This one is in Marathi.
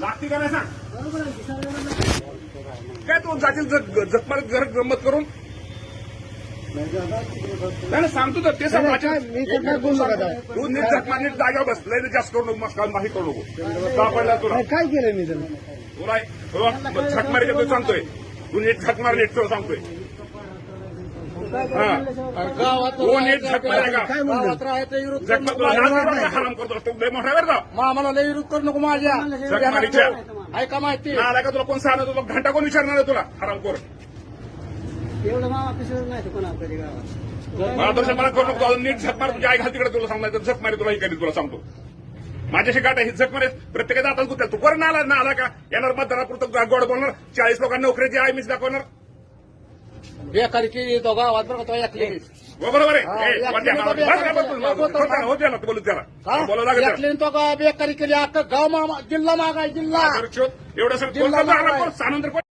लागती का नाही सांग? काय तू जातील जगमार घर गंमत करून? नाही सांगतो तर ते सांग नाही, काय, मी तर काय बोललो का आता? तू नीट नीट जागा बस लय जास्त करू नको मस्का माही करू नको. सापडला तुला? काय केलं मी तुला तू सांगतोय. तू नीट झकमार नीट तुला सांगतोय. गावात नीट झकमार आहे का? काय म्हणलं? गावात राहायचं विरोध करू झकमार नको. तुला माझ्या. नाच करतो, हराम करतो? तू लय मोठा बरं का? मग आम्हाला लय विरोध करू नको माझ्या. ऐका माहिती. आला का तुला कोण सांगणार? तुला घंटा कोण विचारणार आहे तुला? हराम कर. एवढं मामा पिसर नाही कोणा कधी गावात? मला करू नको. अजून नीट झकमार तुझ्या आई घाल तिकडे तुला सांगणार तर झकमारी तुला ही कधी तुला सांगतो. माझ्याशी गाठ ही झकमारी प्रत्येकाचा आता तू बरं ना आला ना आला का? येणार मतदारापुरतं गोड बोलणार. चाळीस लोकांना नोकरीची आहे मीच दाखवणार. बेकारी केली तो गावात बरं का तो ऐकली. हो, बरोबर आहे. हा, हो बोलू त्याला. बोलावं लागेल तो का? बेकारी केली अख्खा गाव मामा जिल्हा मागाय जिल्हा. एवढं सर जिल्हा मागाय.